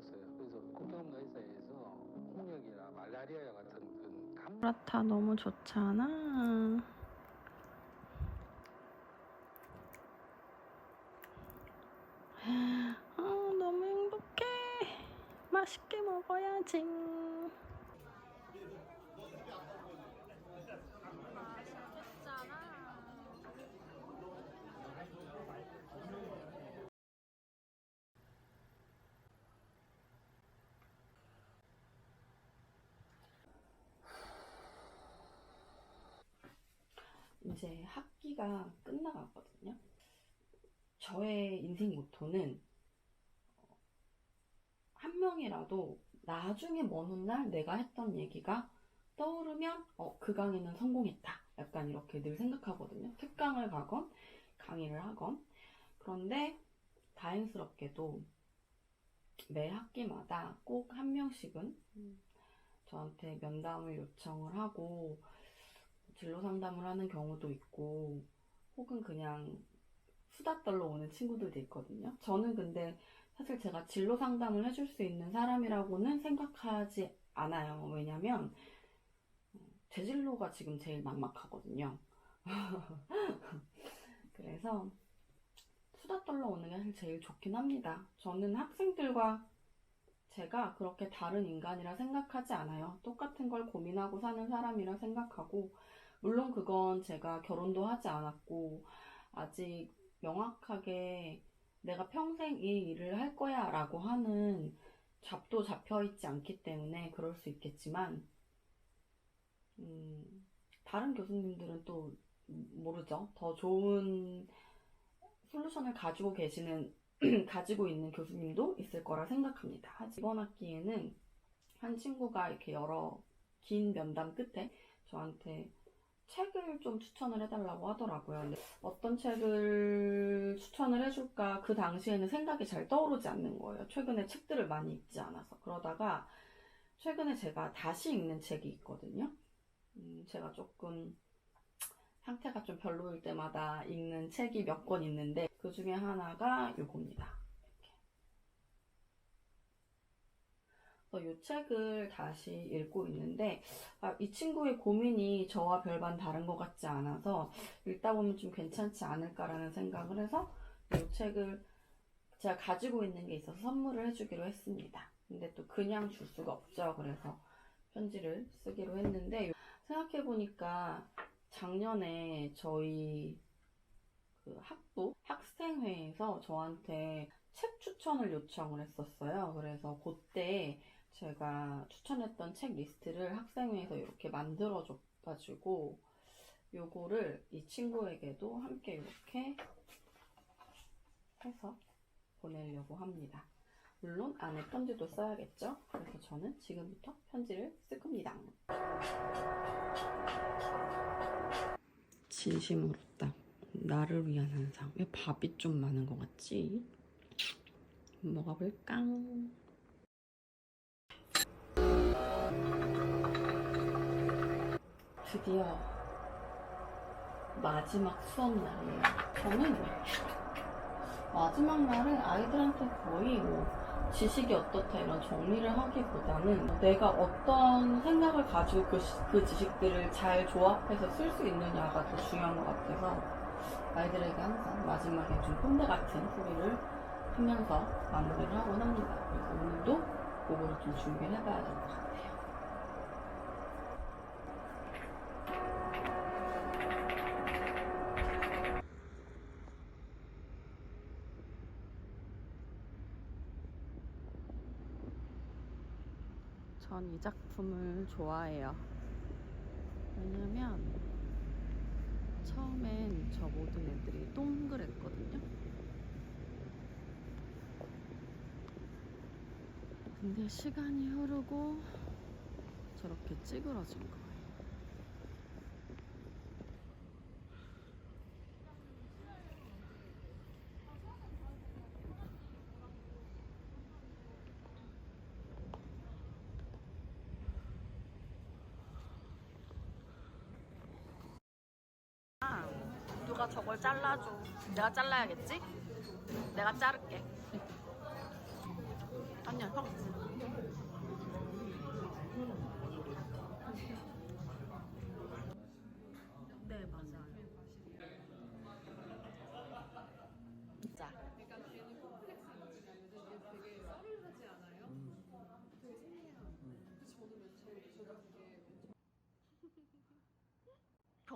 싶었어요. 그래서 공평의사에서 홍역이나 말라리아 같은 그런 감... 브라타 너무 좋잖아. 아 너무 행복해. 맛있게 먹어야지. 이제 학기가 끝나가거든요. 저의 인생 모토는 어, 한 명이라도 나중에 먼 훗날 내가 했던 얘기가 떠오르면 어, 그 강의는 성공했다. 약간 이렇게 늘 생각하거든요. 특강을 가건 강의를 하건 그런데 다행스럽게도 매 학기마다 꼭 한 명씩은 음, 저한테 면담을 요청을 하고 진로 상담을 하는 경우도 있고 혹은 그냥 수다 떨러 오는 친구들도 있거든요. 저는 근데 사실 제가 진로 상담을 해줄 수 있는 사람이라고는 생각하지 않아요. 왜냐면 어, 제 진로가 지금 제일 막막하거든요. 그래서 수다 떨러 오는 게 사실 제일 좋긴 합니다. 저는 학생들과 제가 그렇게 다른 인간이라 생각하지 않아요. 똑같은 걸 고민하고 사는 사람이라 생각하고, 물론 그건 제가 결혼도 하지 않았고, 아직 명확하게 내가 평생 이 일을 할 거야 라고 하는 잡도 잡혀 있지 않기 때문에 그럴 수 있겠지만, 음, 다른 교수님들은 또 모르죠. 더 좋은 솔루션을 가지고 계시는 가지고 있는 교수님도 있을 거라 생각합니다. 이번 학기에는 한 친구가 이렇게 여러 긴 면담 끝에 저한테 책을 좀 추천을 해달라고 하더라고요. 어떤 책을 추천을 해줄까 그 당시에는 생각이 잘 떠오르지 않는 거예요. 최근에 책들을 많이 읽지 않아서. 그러다가 최근에 제가 다시 읽는 책이 있거든요. 음, 제가 조금 상태가 좀 별로일 때마다 읽는 책이 몇 권 있는데 그 중에 하나가 요겁니다. 이 책을 다시 읽고 있는데 아, 이 친구의 고민이 저와 별반 다른 것 같지 않아서 읽다 보면 좀 괜찮지 않을까라는 생각을 해서 이 책을 제가 가지고 있는 게 있어서 선물을 해주기로 했습니다. 근데 또 그냥 줄 수가 없죠. 그래서 편지를 쓰기로 했는데 생각해보니까 작년에 저희 그 학부 학생회에서 저한테 책 추천을 요청을 했었어요. 그래서 그때 제가 추천했던 책 리스트를 학생회에서 이렇게 만들어줘가지고 요거를 이 친구에게도 함께 이렇게 해서 보내려고 합니다. 물론 안에 편지도 써야겠죠? 그래서 저는 지금부터 편지를 쓸 겁니다. 진심으로 딱 나를 위한 한상. 왜 밥이 좀 많은 것 같지? 먹어볼까? 드디어 마지막 수업 날이에요. 저는 마지막 날에 아이들한테 거의 뭐 지식이 어떻다 이런 정리를 하기보다는 내가 어떤 생각을 가지고 그, 시- 그 지식들을 잘 조합해서 쓸 수 있느냐가 더 중요한 것 같아서 아이들에게 항상 마지막에 좀 꼰대 같은 소리를 하면서 마무리를 하곤 합니다. 그래서 오늘도 그거를 좀 준비를 해봐야 될 것 같아요. 전 이 작품을 좋아해요. 왜냐면 처음엔 저 모든 애들이 동그랬거든요. 근데 시간이 흐르고 저렇게 찌그러진 거예요. 누가 저걸 잘라줘. 내가 잘라야겠지? 내가 자를게. 아니야, 형.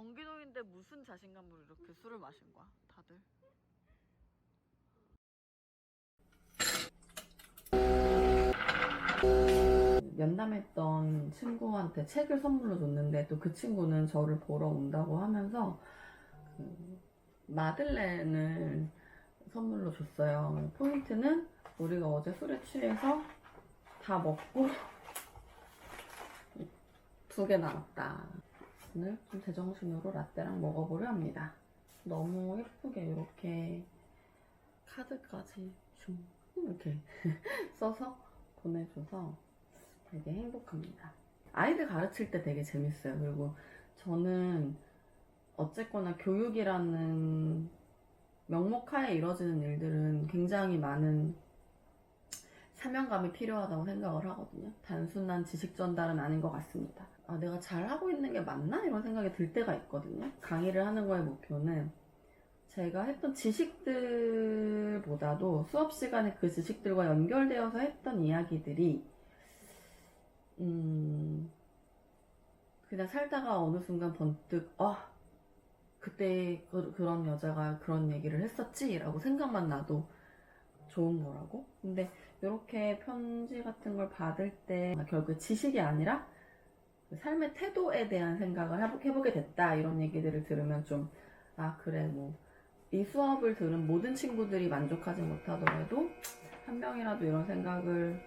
경기도인데 무슨 자신감으로 이렇게 술을 마신 거야, 다들? 면담했던 친구한테 책을 선물로 줬는데 또 그 친구는 저를 보러 온다고 하면서 그 마들렌을 선물로 줬어요. 포인트는 우리가 어제 술에 취해서 다 먹고 두 개 남았다. 오늘 좀 제정신으로 라떼랑 먹어보려 합니다. 너무 예쁘게 이렇게 카드까지 슝 이렇게 써서 보내줘서 되게 행복합니다. 아이들 가르칠 때 되게 재밌어요. 그리고 저는 어쨌거나 교육이라는 명목하에 이루어지는 일들은 굉장히 많은 사명감이 필요하다고 생각을 하거든요. 단순한 지식 전달은 아닌 것 같습니다. 아, 내가 잘하고 있는 게 맞나? 이런 생각이 들 때가 있거든요. 강의를 하는 거의 목표는 제가 했던 지식들보다도 수업 시간에 그 지식들과 연결되어서 했던 이야기들이 음, 그냥 살다가 어느 순간 번뜩, 아, 그때 그, 런 여자가 그런 얘기를 했었지? 라고 생각만 나도 좋은 거라고. 근데 이렇게 편지 같은 걸 받을 때 결국 지식이 아니라 그 삶의 태도에 대한 생각을 해보, 해보게 됐다. 이런 얘기들을 들으면 좀, 아, 그래, 뭐. 이 수업을 들은 모든 친구들이 만족하지 못하더라도 한 명이라도 이런 생각을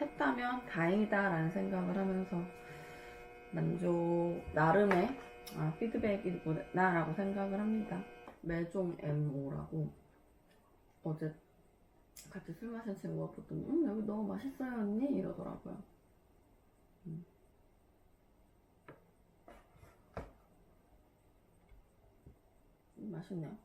했다면 다행이다라는 생각을 하면서 만족 나름의 아, 피드백이구나라고 생각을 합니다. 매종 MO라고 어제 같이 술 마신 친구가 보더니 음, 여기 너무 맛있어요 언니 이러더라고요. 음. 음, 맛있네요.